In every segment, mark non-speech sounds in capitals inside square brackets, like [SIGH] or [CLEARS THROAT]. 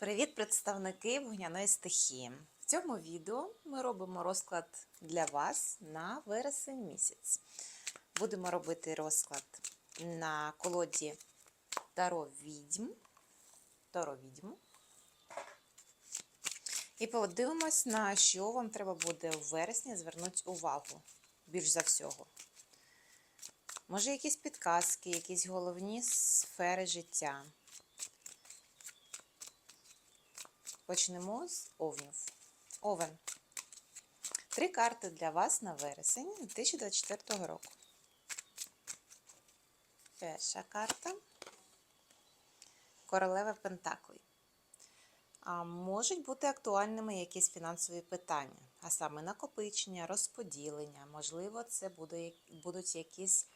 Привіт, представники вогняної стихії. В цьому відео ми робимо розклад для вас на вересень місяць. Будемо робити розклад на колоді Таро Відьм. Таро Відьм. І подивимось, на що вам треба буде у вересні звернути увагу більш за всього. Може, якісь підказки, якісь головні сфери життя. Почнемо з овнів. Овен. Три карти для вас на вересень 2024 року. Перша карта. Королева Пентаклей. А можуть бути актуальними якісь фінансові питання, а саме накопичення, розподілення. Можливо, це буде, будуть якісь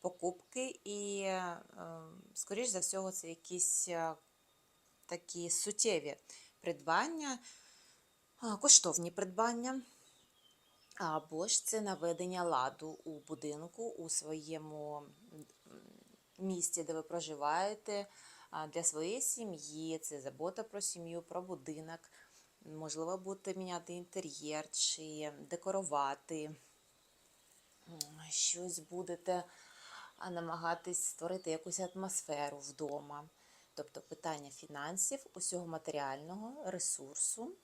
покупки, і, е, скоріш за всього, це якісь е, такі суттєві придбання, коштовні придбання, або ж це наведення ладу у будинку, у своєму місті, де ви проживаєте, для своєї сім'ї, це забота про сім'ю, про будинок. Можливо, будете міняти інтер'єр чи декорувати, щось будете намагатись створити якусь атмосферу вдома. Тобто питання фінансів, усього матеріального ресурсу,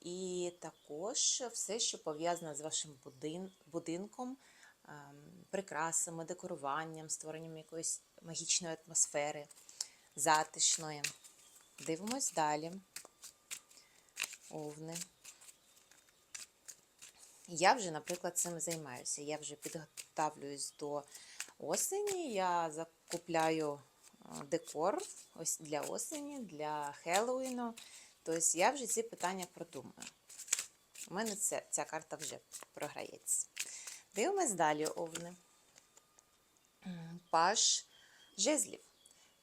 і також все, що пов'язане з вашим будинком, прикрасами, декоруванням, створенням якоїсь магічної атмосфери, затишної. Дивимось далі. Овни. Я вже, наприклад, цим займаюся. Я вже підготовлююсь до осені. Я закупляю декор ось для осені, для Хеллоуіну. Тобто я вже ці питання продумаю. У мене це, ця карта вже програється. Дивимось далі, овни. Паж жезлів.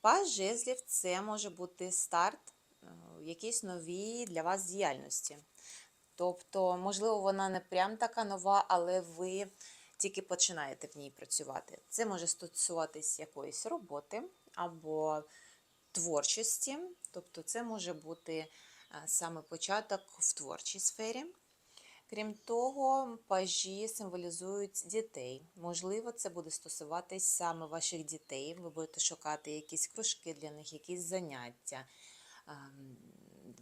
Паж жезлів це може бути старт е, якійсь новій для вас діяльності. Тобто, можливо, вона не прям така нова, але ви тільки починаєте в ній працювати. Це може стосуватись якоїсь роботи або творчості, тобто це може бути е, саме початок в творчій сфері. Крім того, пажі символізують дітей. Можливо, це буде стосуватись саме ваших дітей. Ви будете шукати якісь кружки для них, якісь заняття. Ем,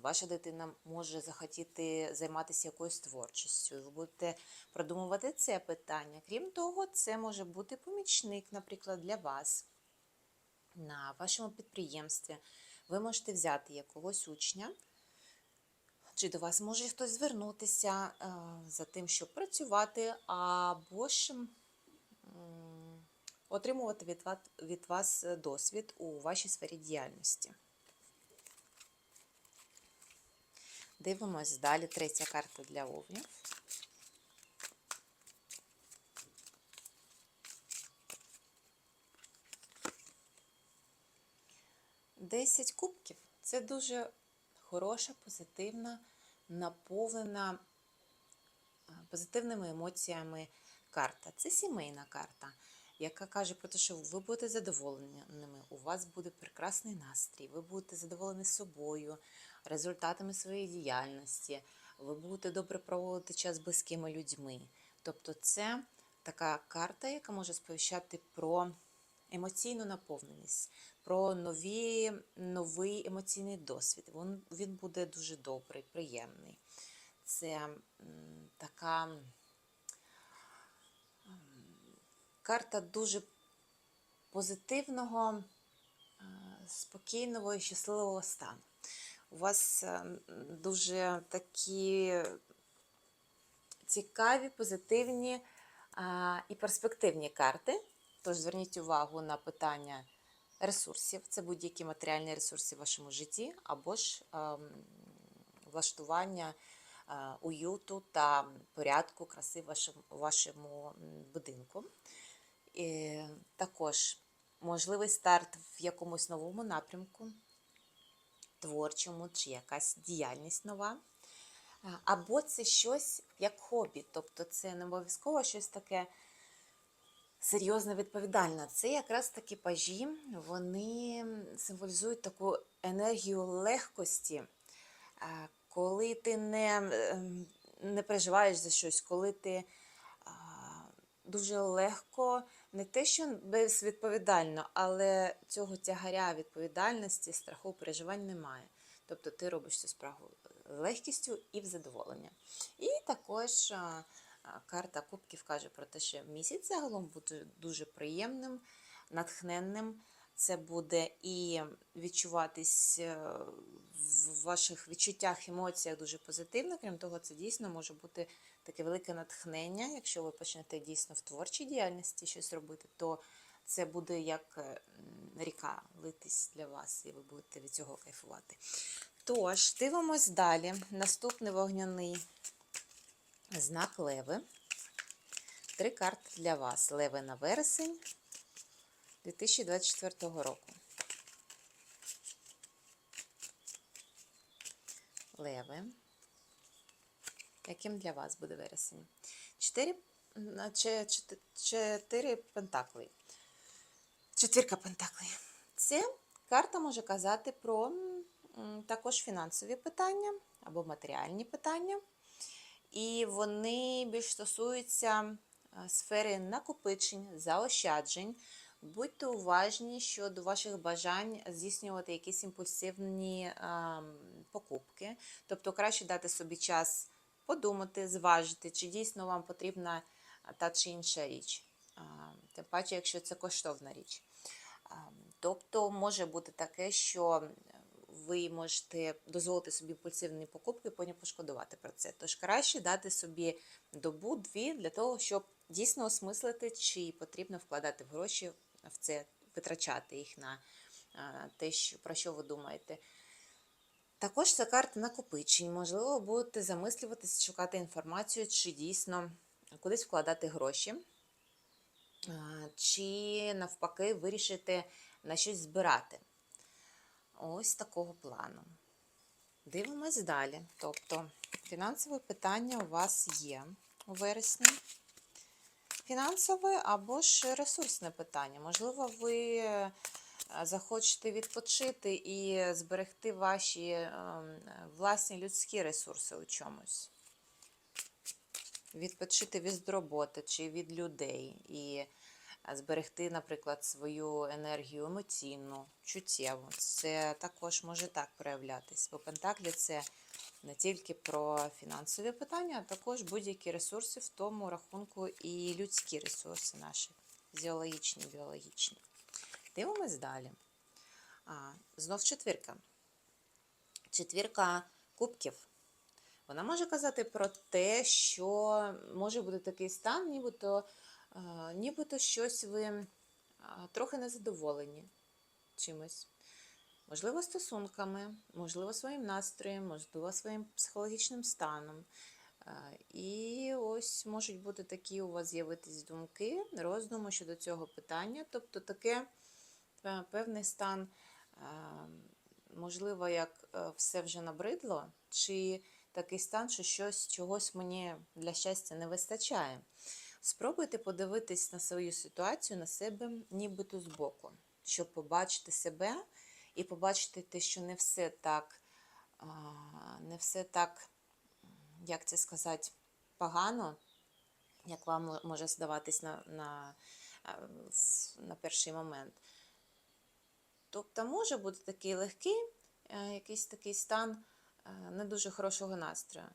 Ваша дитина може захотіти займатися якоюсь творчістю. Ви будете продумувати це питання. Крім того, це може бути помічник, наприклад, для вас на вашому підприємстві. Ви можете взяти якогось учня, чи до вас може хтось звернутися е, за тим, щоб працювати, або ж отримувати від вас, від вас досвід у вашій сфері діяльності. Дивимось далі. Третя карта для овнів. Десять кубків це дуже хороша, позитивна, наповнена позитивними емоціями карта. Це сімейна карта, яка каже про те, що ви будете задоволеними, у вас буде прекрасний настрій, ви будете задоволені собою, результатами своєї діяльності, ви будете добре проводити час з близькими людьми. Тобто, це така карта, яка може сповіщати про емоційну наповненість, про нові, новий емоційний досвід. Він, він буде дуже добрий, приємний. Це така карта дуже позитивного, е, спокійного і щасливого стану. У вас е, дуже такі цікаві, позитивні і перспективні карти. Тож зверніть увагу на питання ресурсів. Це будь-які матеріальні ресурси в вашому житті, або ж ем, влаштування е, уюту та порядку, краси в вашому, вашому будинку. І також можливий старт в якомусь новому напрямку, творчому чи якась діяльність нова. Або це щось як хобі, тобто це не обов'язково щось таке серйозно відповідальне. Це якраз такі пажі, вони символізують таку енергію легкості, коли ти не, ем, не переживаєш за щось, коли ти дуже легко, не те, що безвідповідально, але цього тягаря відповідальності, страху, переживань немає. Тобто ти робиш цю справу легкістю і в задоволення. І також карта Кубків каже про те, що місяць загалом буде дуже приємним, натхненним. Це буде і відчуватись е, в ваших відчуттях, емоціях дуже позитивно. Крім того, це дійсно може бути таке велике натхнення. Якщо ви почнете дійсно в творчій діяльності щось робити, то це буде як е, ріка литись для вас, і ви будете від цього кайфувати. Тож, дивимось далі. Наступний вогняний знак Леви. Три карти для вас. Леви на вересень 2024 року. Леви. Яким для вас буде вересень? Чотири, чотири, пентакли. Четвірка пентаклей. Це карта може казати про також фінансові питання або матеріальні питання. І вони більш стосуються е, сфери накопичень, заощаджень. Будьте уважні щодо ваших бажань здійснювати якісь імпульсивні ем, покупки. Тобто краще дати собі час подумати, зважити, чи дійсно вам потрібна та чи інша річ. А, Тим паче, якщо це коштовна річ. А, Тобто може бути таке, що ви можете дозволити собі імпульсивні покупки, потім пошкодувати про це. Тож краще дати собі добу-дві для того, щоб дійсно осмислити, чи потрібно вкладати гроші в це, витрачати їх на те, про що ви думаєте. Також це карта накопичень. Можливо, будете замислюватися, шукати інформацію, чи дійсно кудись вкладати гроші, чи навпаки вирішити на щось збирати. Ось такого плану. Дивимось далі. Тобто, фінансове питання у вас є у вересні. Фінансове або ж ресурсне питання. Можливо, ви е, захочете відпочити і зберегти ваші ем, власні людські ресурси у чомусь. Відпочити від роботи чи від людей. І зберегти, наприклад, свою енергію емоційну, чуттєву. Це також може так проявлятись. Бо Пентаклі це не тільки про фінансові питання, а також будь-які ресурси, в тому рахунку і людські ресурси наші, фізіологічні, біологічні. Дивимось далі. А, знов четвірка. Четвірка кубків. Вона може казати про те, що може бути такий стан, нібито нібито щось ви трохи незадоволені чимось. Можливо, стосунками, можливо, своїм настроєм, можливо, своїм психологічним станом. І ось можуть бути такі у вас з'явитись думки, роздуми щодо цього питання. Тобто таке е, певний стан, можливо, як е, все вже набридло, чи такий стан, що щось чогось мені для щастя не вистачає. Спробуйте подивитись на свою ситуацію, на себе нібито збоку, щоб побачити себе і побачити те, що не все так, не все так, як це сказати, погано, як вам може здаватись на, на, на перший момент. Тобто може бути такий легкий, е, якийсь такий стан е, не дуже хорошого настрою.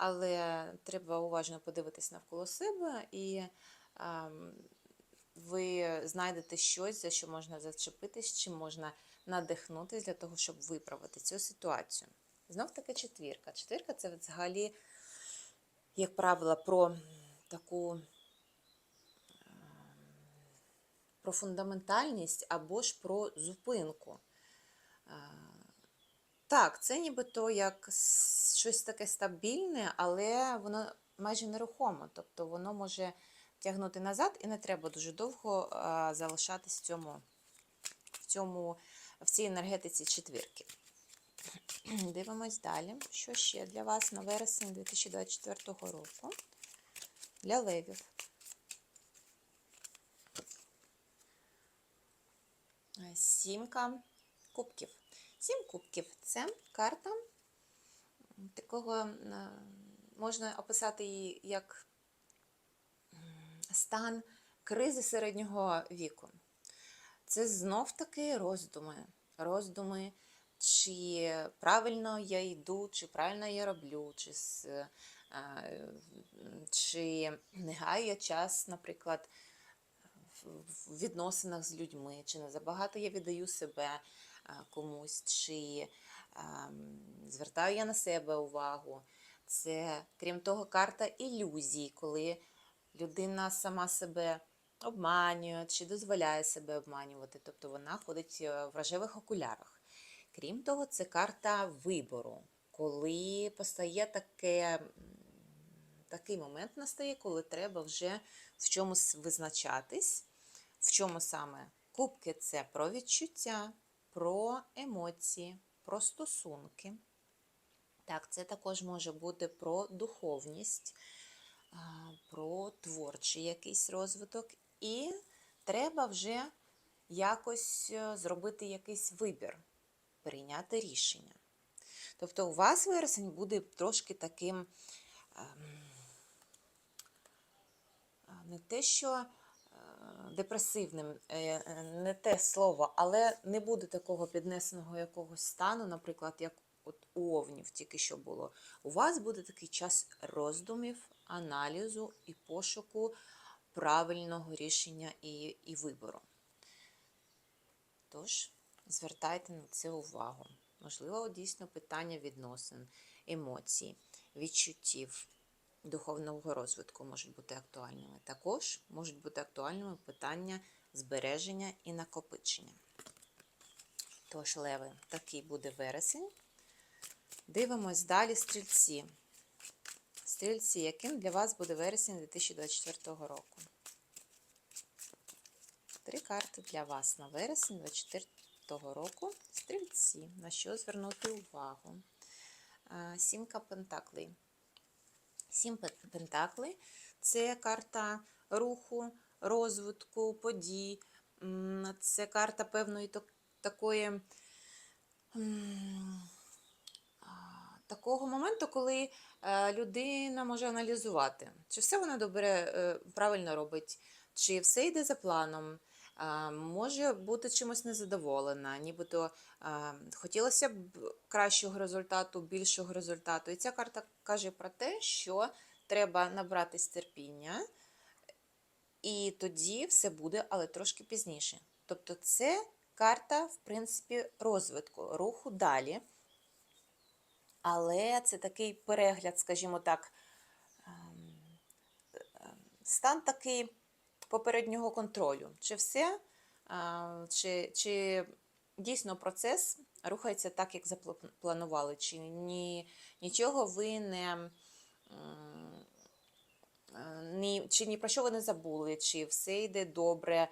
Але треба уважно подивитись навколо себе, і ем, ви знайдете щось, за що можна зачепитись, чим можна надихнутися для того, щоб виправити цю ситуацію. Знов таки четвірка. Четвірка це взагалі, як правило, про таку про фундаментальність або ж про зупинку. Так, це нібито як щось таке стабільне, але воно майже нерухомо. Тобто воно може тягнути назад і не треба дуже довго залишатись в цьому, в цьому, в цій енергетиці четвірки. [CLEARS THROAT] Дивимось далі. Що ще для вас на вересень 2024 року? Для левів. Сімка кубків. Сім кубків це карта такого, е, можна описати її як стан кризи середнього віку. Це знов таки роздуми. Роздуми, чи правильно я йду, чи правильно я роблю, чи, е, чи не гаю я час, наприклад, в відносинах з людьми, чи не забагато я віддаю себе комусь, чи ем, звертаю я на себе увагу. Це, крім того, карта ілюзій, коли людина сама себе обманює чи дозволяє себе обманювати, тобто вона ходить е, в рожевих окулярах. Крім того, це карта вибору, коли постає таке, такий момент настає, коли треба вже в чомусь визначатись. В чому саме? Кубки це про відчуття, про емоції, про стосунки. Так, це також може бути про духовність, про творчий якийсь розвиток. І треба вже якось е, зробити якийсь вибір, прийняти рішення. Тобто у вас вересень буде трошки таким ем, не те, що депресивним, е, е, не те слово, але не буде такого піднесеного якогось стану, наприклад, як от у овнів тільки що було. У вас буде такий час роздумів, аналізу і пошуку правильного рішення і, і вибору. Тож, звертайте на це увагу. Можливо, дійсно питання відносин, емоцій, відчуттів духовного розвитку можуть бути актуальними. Також можуть бути актуальними питання збереження і накопичення. Тож, леви, такий буде вересень. Дивимось далі стрільці. Стрільці, яким для вас буде вересень 2024 року? Три карти для вас на вересень 2024 року. Стрільці. На що звернути увагу? Сімка пентаклей. Сім пен- пентаклей це карта руху, розвитку, подій. Це карта певної такої. Такого моменту, коли е, людина може аналізувати, чи все вона добре е, правильно робить, чи все йде за планом, може бути чимось незадоволена, нібито хотілося б кращого результату, більшого результату. І ця карта каже про те, що треба набратись терпіння, і тоді все буде, але трошки пізніше. Тобто, це карта, в принципі, розвитку, руху далі. Але це такий перегляд, скажімо так, ем, ем, стан такий попереднього контролю. Чи все, чи, чи дійсно процес рухається так, як запланували, чи ні, нічого ви не. Ні, чи ні про що ви не забули, чи все йде добре,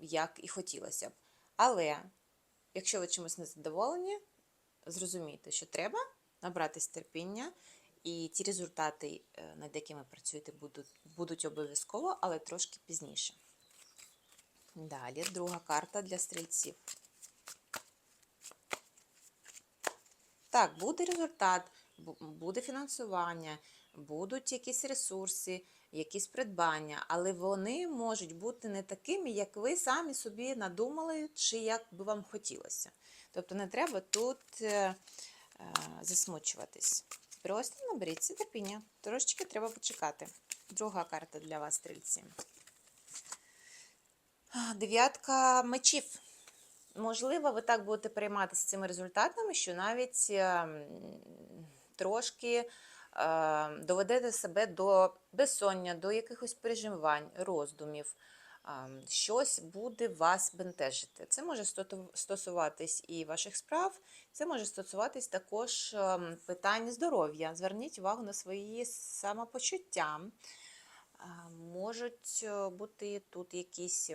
як і хотілося б. Але якщо ви чимось не задоволені, зрозумійте, що треба набратись терпіння, і ті результати, е, над якими працюєте, будуть, будуть обов'язково, але трошки пізніше. Далі, друга карта для стрільців. Так, буде результат, буде фінансування, будуть якісь ресурси, якісь придбання, але вони можуть бути не такими, як ви самі собі надумали, чи як би вам хотілося. Тобто не треба тут е, е, засмучуватись. Просто наберіться терпіння. Трошечки треба почекати. Друга карта для вас, стрільці. Дев'ятка мечів. Можливо, ви так будете перейматися цими результатами, що навіть е, трошки е, доведете себе до безсоння, до якихось переживань, роздумів. Щось буде вас бентежити. Це може стосуватись і ваших справ, це може стосуватись також питань здоров'я. Зверніть увагу на свої самопочуття. Можуть е, бути тут якісь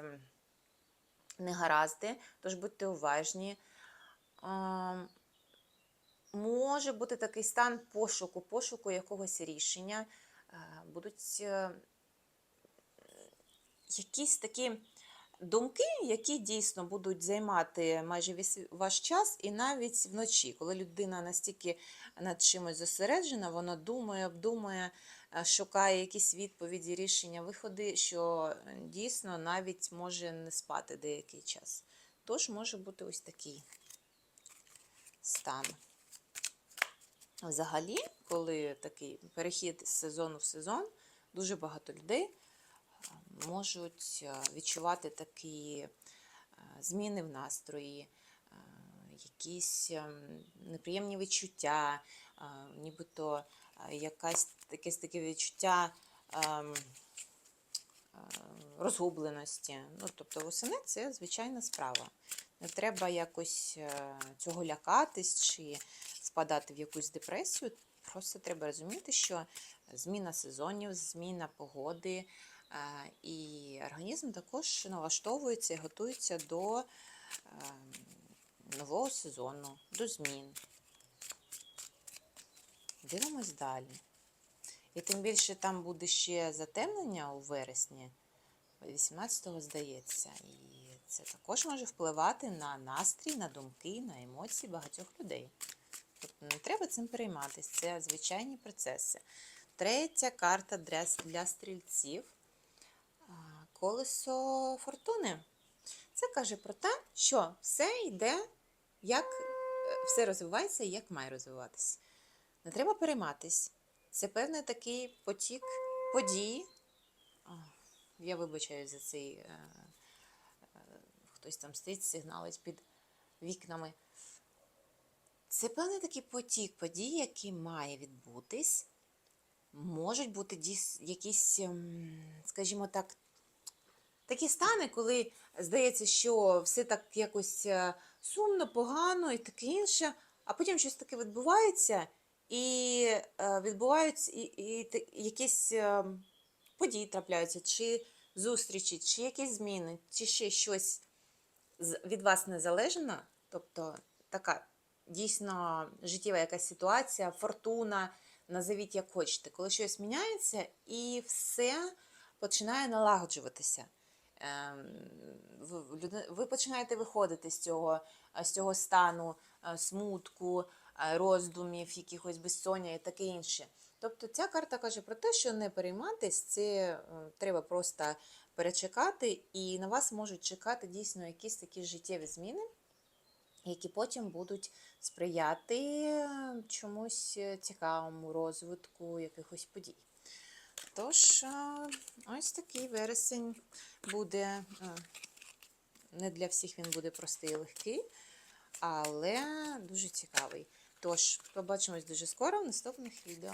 негаразди, тож будьте уважні. Може бути такий стан пошуку, пошуку якогось рішення. Е, Будуть е, якісь такі думки, які дійсно будуть займати майже весь ваш час, і навіть вночі, коли людина настільки над чимось зосереджена, вона думає, обдумує, е, шукає якісь відповіді, рішення, виходи, що е, дійсно навіть може не спати деякий час. Тож може бути ось такий стан. Взагалі, коли такий перехід з сезону в сезон, дуже багато людей можуть відчувати такі зміни в настрої, якісь ем, неприємні відчуття, нібито якась якесь таке відчуття е, розгубленості. Ну, тобто восени це звичайна справа. Не треба якось е, цього лякатись чи спадати в якусь депресію. Просто треба розуміти, що зміна сезонів, зміна погоди, е, і організм також налаштовується і готується до е, нового сезону, до змін. Дивимось далі. І тим більше там буде ще затемнення у вересні, 18-го здається. І це також може впливати на настрій, на думки, на емоції багатьох людей. Тобто не треба цим перейматися, це звичайні процеси. Третя карта для, стрільців. Колесо фортуни. Це каже про те, що все йде, як е, все розвивається, і як має розвиватися. Не треба перейматись. Це певний такий потік подій. Я вибачаю за цей. Е, е, хтось там стоїть, сигналить під вікнами. Це певний такий потік подій, який має відбутись. Можуть бути дійс- якісь, ем, скажімо так, такі стани, коли здається, що все так якось е, сумно, погано і таке інше, а потім щось таке відбувається, і е, відбуваються і, і, та- якісь е, події трапляються, чи зустрічі, чи якісь зміни, чи ще щось від вас незалежно, тобто така дійсно життєва якась ситуація, фортуна, назовіть як хочете, коли щось міняється і все починає налагоджуватися. Ем, ви- починаєте виходити з цього, е, з цього стану е, смутку, е, роздумів, якихось безсоння і таке інше. Тобто ця карта каже про те, що не перейматись, це треба просто перечекати, і на вас можуть чекати дійсно якісь такі життєві зміни, які потім будуть сприяти е, чомусь е, цікавому розвитку якихось подій. Тож, е, ось такий вересень буде. Не для всіх він буде простий і легкий, але дуже цікавий. Тож, побачимось дуже скоро в наступних відео.